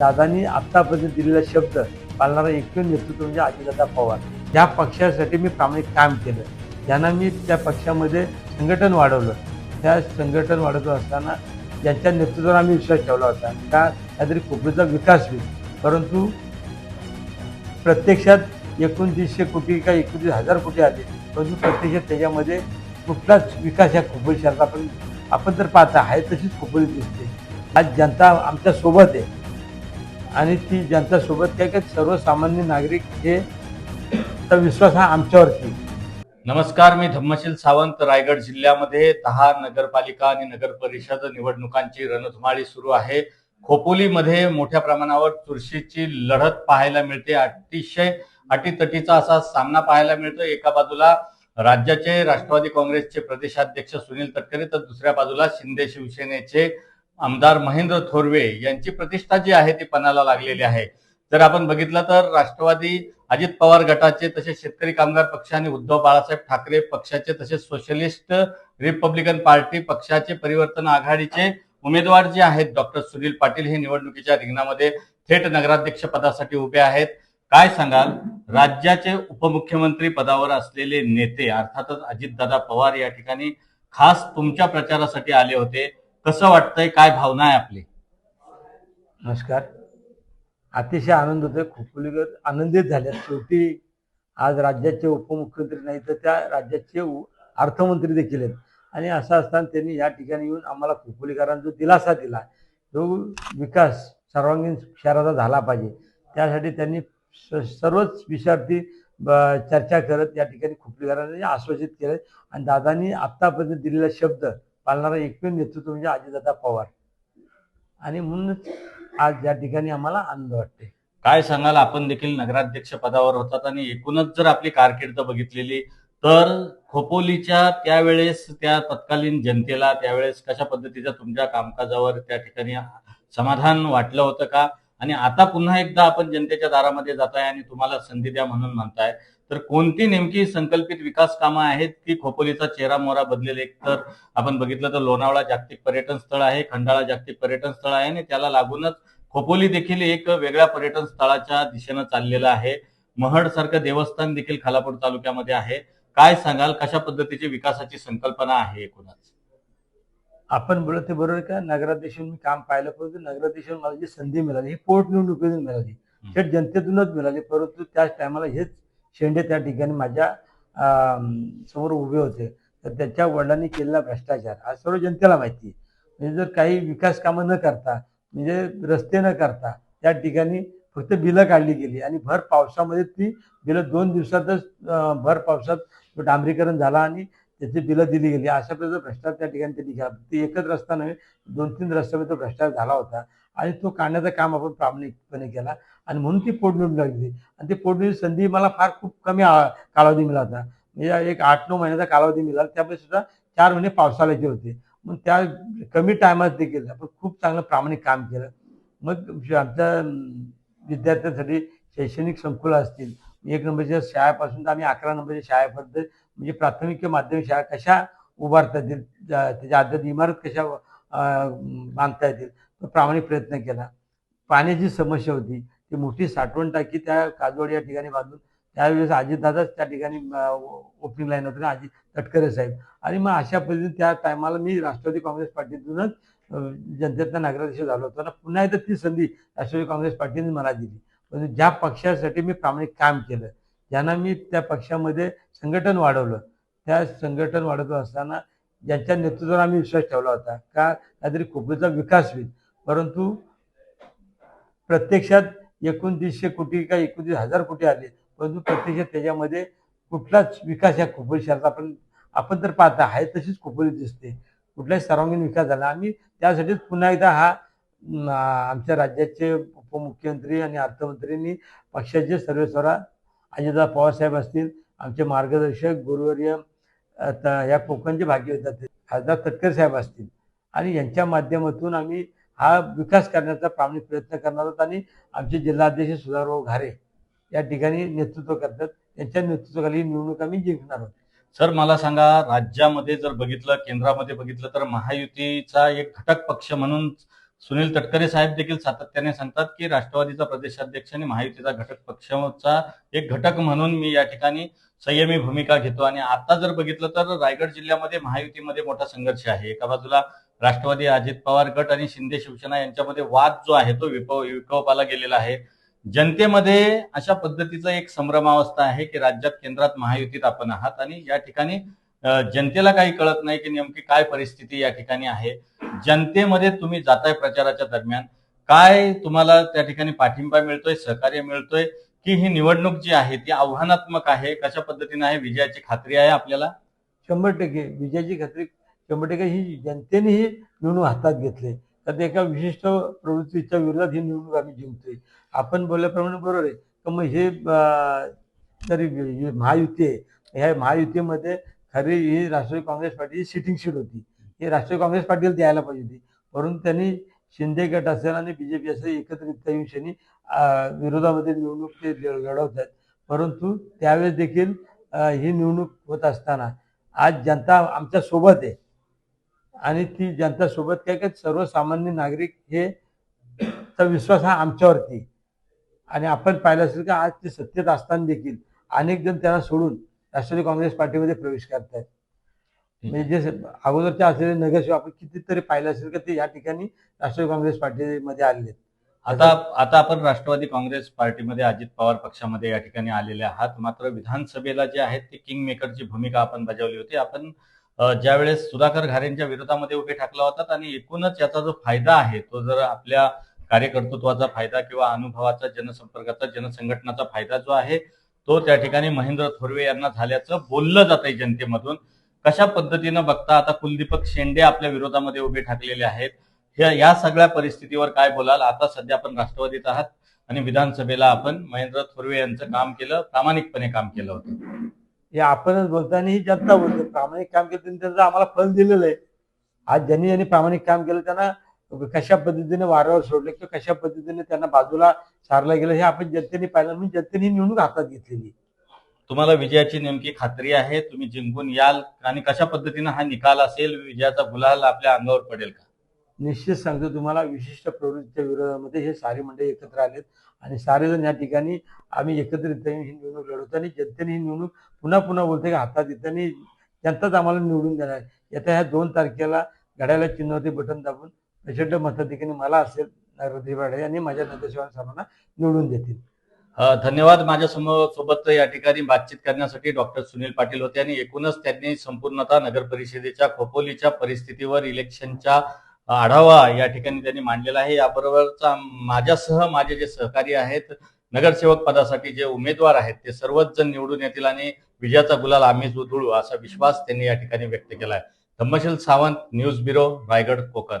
दादांनी आतापर्यंत दिलेला शब्द पाळणारा एकमेव नेतृत्व म्हणजे अजितदादा पवार. या पक्षासाठी मी प्रामाणिक काम केलं. ज्यांना मी त्या पक्षामध्ये संघटन वाढवलं. त्या संघटन वाढवत असताना ज्यांच्या नेतृत्वावर आम्ही विश्वास ठेवला होता. का काहीतरी कोपरीचा विकास होईल. परंतु प्रत्यक्षात एकोणतीसशे कोटी का एकोणतीस हजार कोटी आले. परंतु प्रत्यक्षात त्याच्यामध्ये कुठलाच विकास या खोपरी शहरात आपण आपण तर पाहता आहे तशीच खोपरी दिसते. आज जनता आमच्यासोबत आहे. आणि ती जनता काय काय सर्वसामान्य नागरिक हे विश्वास हा आमच्यावरती नमस्कार मी धम्मशील सावंत रायगड जिल्ह्यामध्ये दहा नगरपालिका आणि नगर परिषद निवडणुकांची रणधुमाळी सुरू आहे. खोपोलीमध्ये मोठ्या प्रमाणावर चुरशीची लढत पाहायला मिळते. अतिशय अटीतटीचा असा सामना पाहायला मिळतो. एका बाजूला राज्याचे राष्ट्रवादी काँग्रेसचे प्रदेशाध्यक्ष सुनील तटकरे तर दुसऱ्या बाजूला शिंदे शिवसेनेचे आमदार महेंद्र थोरवे यांची प्रतिष्ठा जी आहे ती पणाला लागलेली आहे. जर आपण बघितलं तर राष्ट्रवादी अजित पवार गटाचे तसेच शेतकरी कामगार पक्ष आणि उद्धव बाळासाहेब ठाकरे पक्षाचे तसेच सोशलिस्ट रिपब्लिकन पार्टी पक्षाचे परिवर्तन आघाडीचे उमेदवार जे आहेत डॉक्टर सुनील पाटील हे निवडणुकीच्या रिंगणामध्ये थेट नगराध्यक्ष पदासाठी उभे आहेत. काय सांगाल? राज्याचे उपमुख्यमंत्री पदावर असलेले नेते अर्थातच अजितदादा पवार या ठिकाणी खास तुमच्या प्रचारासाठी आले होते. कसं वाटतंय? काय भावना आहे आपली? नमस्कार. अतिशय आनंद होतोय. खोपोलीकर आनंदित झाले शेवटी आज राज्याचे उपमुख्यमंत्री नाही तर त्या राज्याचे उ- अर्थमंत्री देखील आहेत. आणि असं असताना त्यांनी या ठिकाणी येऊन आम्हाला खोपोलीकरांना जो दिलासा दिला जो विकास सर्वांगीण शहराचा झाला पाहिजे. त्यासाठी त्यांनी स- सर्वच विषयावरती ब- चर्चा करत या ठिकाणी खोपोलीकरांनी आश्वासित केलं. आणि दादांनी आत्तापर्यंत दिलेला शब्द पाळणारा एकमेव नेतृत्व म्हणजे अजितदादा पवार. आणि म्हणूनच आज या ठिकाणी आम्हाला आनंद वाटते काय सांगाल? आपण देखील नगराध्यक्ष पदावर होतात आणि एकूणच जर आपली कारकीर्द बघितलेली तर खोपोलीच्या त्यावेळेस त्या तत्कालीन जनतेला त्यावेळेस कशा पद्धतीच्या तुमच्या कामकाजावर त्या ठिकाणी समाधान वाटलं होतं का? आणि आता पुन्हा एकदा आपण जनतेच्या दारामध्ये जाताय आणि तुम्हाला संधी द्या म्हणून म्हणताय. तर कोणती नेमकी संकल्पित विकास कामं आहेत की खोपोलीचा चेहरा मोहरा बदलेल? एक तर आपण बघितलं तर लोणावळा जागतिक पर्यटन स्थळ आहे खंडाळा जागतिक पर्यटन स्थळ आहे आणि त्याला लागूनच खोपोली देखील एक वेगळ्या पर्यटन स्थळाच्या दिशेनं चाललेलं आहे. महड सारखं देवस्थान देखील खालापूर तालुक्यामध्ये आहे. काय सांगाल? कशा पद्धतीची विकासाची संकल्पना आहे एकूणच? आपण बोलत ते बरोबर का? नगराध्यक्ष मी काम पाहिलं परंतु नगराध्यक्ष मला जी संधी मिळाली ही पोट निवडणुकीतून मिळाली थेट जनतेतूनच मिळाली परंतु त्याच टायमाला हेच शेंडे त्या ठिकाणी माझ्यासमोर उभे होते. तर त्याच्या वडिलांनी केलेला भ्रष्टाचार. हा सर्व जनतेला माहिती आहे. म्हणजे जर काही विकास कामं न करता म्हणजे रस्ते न करता त्या ठिकाणी फक्त बिलं काढली गेली आणि भर पावसामध्ये ती बिलं दोन दिवसातच भर पावसात डांबरीकरण झाला आणि त्याची बिलं दिली गेली. अशा प्रकारचा भ्रष्टाचार त्या ठिकाणी त्यांनी केला ते एकच रस्ता नव्हे दोन तीन रस्त्यामध्ये तो भ्रष्टाचार झाला होता. आणि तो काढण्याचं काम आपण प्रामाणिकपणे केला. आणि म्हणून ती पोटनिवडणूक लागली. आणि ती पोटनिवडणूक संधी मला फार खूप कमी आ- कालावधी मिळाला होता. म्हणजे एक आठ नऊ महिन्याचा कालावधी मिळाला. त्यामुळे सुद्धा चार महिने पावसाळ्याचे होते. मग त्या कमी टायमात देखील आपण खूप चांगलं प्रामाणिक काम केलं. मग आमच्या विद्यार्थ्यांसाठी शैक्षणिक संकुलं असतील. एक नंबरच्या शाळेपासून तर आम्ही अकरा नंबरच्या शाळेपर्यंत म्हणजे प्राथमिक किंवा माध्यमिक शाळा कशा उभारता येतील त्याच्या आदत इमारत कशा बांधता येतील तो प्रामाणिक प्रयत्न केला. पाण्याची समस्या होती ती मोठी साठवण टाकी त्या काजवाडी या ठिकाणी बांधून त्यावेळेस अजितदादाच त्या ठिकाणी ओपनिंग लाईन होते ना अजित तटकरे साहेब. आणि मग अशा पद्धतीने त्या टायमाला मी राष्ट्रवादी काँग्रेस पार्टीतूनच अं, जनतेचा नगराध्यक्ष झालो होतो. ना पुन्हा एकदा ती संधी राष्ट्रवादी काँग्रेस पार्टीने मला दिली. पण ज्या पक्षासाठी मी प्रामाणिक काम केलं ज्यांना मी त्या पक्षामध्ये संघटन वाढवलं. त्या संघटन वाढवत असताना ज्यांच्या नेतृत्वावर आम्ही विश्वास ठेवला होता. का? काहीतरी खोपरीचा विकास होईल. परंतु प्रत्यक्षात एकोणतीसशे कोटी का एकोणतीस हजार कोटी आले. परंतु प्रत्यक्षात त्याच्यामध्ये कुठलाच विकास या खोपोली शहरात आपण आपण तर पाहता आहे तशीच खोपोली दिसते. कुठलाही सर्वांगीण विकास झाला. आम्ही त्यासाठीच पुन्हा एकदा हा आमच्या राज्याचे उपमुख्यमंत्री आणि अर्थमंत्र्यांनी पक्षाचे सर्वेसर्वा अजितदादा पवारसाहेब असतील आमचे मार्गदर्शक गुरुवर्य या कोकणचे भाग्य होतात खासदार तटकर साहेब असतील. आणि यांच्या माध्यमातून आम्ही हा विकास करण्याचा प्रामाणिक प्रयत्न करणार आहोत आणि आमचे जिल्हाध्यक्ष सुधारभाऊ घारे या ठिकाणी नेतृत्व करतात. त्यांच्या नेतृत्वाखाली निवडणूक आम्ही जिंकणार आहोत. सर मला सांगा राज्यामध्ये जर बघितलं केंद्रामध्ये बघितलं तर महायुतीचा एक घटक पक्ष म्हणून सुनील तटकरे साहेब देखील सातत्याने सांगतात की राष्ट्रवादीचा प्रदेशाध्यक्ष आणि महायुतीचा घटक पक्षाचा एक घटक म्हणून मी या ठिकाणी संयमी भूमिका घेतो. आणि आता जर बघितलं तर रायगड जिल्ह्यामध्ये महायुतीमध्ये मोठा संघर्ष आहे. एका बाजूला राष्ट्रवादी अजित पवार गट आणि शिंदे शिवसेना यांच्यामध्ये वाद जो आहे तो विपव विकोपाला गेलेला आहे. जनतेमध्ये अशा पद्धतीचा एक संभ्रमावस्था आहे की राज्यात केंद्रात महायुतीत आपण आहात आणि या ठिकाणी जनतेला काही कळत नाही की नेमकी काय परिस्थिती या ठिकाणी आहे. जनतेमध्ये तुम्ही जाताय प्रचाराच्या दरम्यान काय तुम्हाला त्या ठिकाणी पाठिंबा मिळतोय सहकार्य मिळतोय की ही निवडणूक जी आहे ती आव्हानात्मक आहे कशा पद्धतीने आहे विजयाची खात्री आहे आपल्याला? शंभर टक्के. विजयाची खात्री शंभर टक्के. ही जनतेने ही निवडणूक हातात घेतली. तर एका विशिष्ट प्रवृत्तीच्या विरोधात ही निवडणूक आम्ही जिंकतोय. आपण बोलल्याप्रमाणे बरोबर आहे. तर मग हे तरी महायुती आहे. ह्या महायुतीमध्ये खरी ही राष्ट्रवादी काँग्रेस पार्टीची सिटिंग सीट होती. हे राष्ट्रीय काँग्रेस पार्टीला द्यायला पाहिजे होती. परंतु त्यांनी शिंदे गट असेल आणि बीजेपी असेल एकत्रित काही शनी विरोधामध्ये निवडणूक ते ल- लढवत आहेत परंतु त्यावेळेस देखील ही निवडणूक होत असताना आज जनता आमच्यासोबत आहे. आणि ती जनता सोबत काय काय सर्वसामान्य नागरिक हे चा विश्वास हा आमच्यावरती आणि आपण पाहिलं असेल की आज ते सत्तेत असताना देखील अनेक जण त्यांना सोडून राष्ट्रवादी काँग्रेस पार्टीमध्ये प्रवेश करतायत. म्हणजे जे अगोदरच्या असलेले नगरसेवक आपण कितीतरी पाहिलं असेल की ते या ठिकाणी राष्ट्रवादी काँग्रेस पार्टीमध्ये आलेले. आता आता आपण राष्ट्रवादी काँग्रेस पार्टीमध्ये अजित पवार पक्षामध्ये या ठिकाणी आलेले आहात. मात्र विधानसभेला जे आहेत ते किंग मेकरची भूमिका आपण बजावली होती. आपण ज्यावेळेस सुधाकर घारेंच्या विरोधामध्ये उभे ठाकला होतात आणि एकूणच याचा जो फायदा आहे तो जर आपल्या कार्यकर्तृत्वाचा फायदा किंवा अनुभवाचा जनसंपर्काचा जनसंघटनाचा फायदा जो आहे तो त्या ठिकाणी महेंद्र थोरवे यांना झाल्याचं बोललं जात आहे जनतेमधून. कशा पद्धतीनं बघता आता कुलदीपक शेंडे आपल्या विरोधामध्ये उभे ठाकलेले आहेत? या या सगळ्या परिस्थितीवर काय बोलाल? आता सध्या आपण राष्ट्रवादीत आहात आणि विधानसभेला आपण महेंद्र थोरवे यांचं काम केलं प्रामाणिकपणे काम केलं होतं. हे आपणच बोलताना ही जनता बोलते. प्रामाणिक काम केलं त्यांनी त्यांचं आम्हाला फल दिलेलं आहे. आज ज्यांनी ज्यांनी प्रामाणिक काम केलं त्यांना कशा पद्धतीने वाऱ्यावर सोडलं किंवा कशा पद्धतीने त्यांना बाजूला सारलं गेलं हे आपण जनतेने पाहिलं. म्हणून जनतेने निवडणूक हातात घेतलेली तुम्हाला विजयाची नेमकी खात्री आहे? तुम्ही जिंकून याल आणि कशा पद्धतीनं हा निकाल असेल? विजयाचा गुलाल आपल्या अंगावर पडेल का? निश्चित सांगतो तुम्हाला विशिष्ट प्रवृत्तीच्या विरोधामध्ये हे सारे मंडळी एकत्र आलेत आणि सारेजण या ठिकाणी आम्ही एकत्रित ही निवडणूक लढवतो आणि जनतेने ही निवडणूक पुन्हा पुन्हा बोलते की हातात येते आणि जनताच आम्हाला निवडून देणार. येत्या ह्या दोन तारखेला घड्याला चिन्हवरती बटन दाबून प्रचंड मताधिकारी मला असेल हृदय आणि माझ्या नगरसेवक सर्वांना निवडून देतील. धन्यवाद माझ्यासमोर सोबत या ठिकाणी बातचीत करण्यासाठी डॉक्टर सुनील पाटील होते आणि एकूणच त्यांनी संपूर्णतः नगर परिषदेच्या खोपोलीच्या परिस्थितीवर इलेक्शनच्या आढावा या ठिकाणी त्यांनी मांडलेला आहे. याबरोबरचा माझ्यासह माझे जे सहकारी आहेत नगरसेवक पदासाठी जे उमेदवार आहेत ते सर्वच जण निवडून येतील आणि विजयाचा गुलाल आम्हीच उधळू असा विश्वास त्यांनी या ठिकाणी व्यक्त केला आहे धम्मशील सावंत न्यूज ब्युरो रायगड कोकण.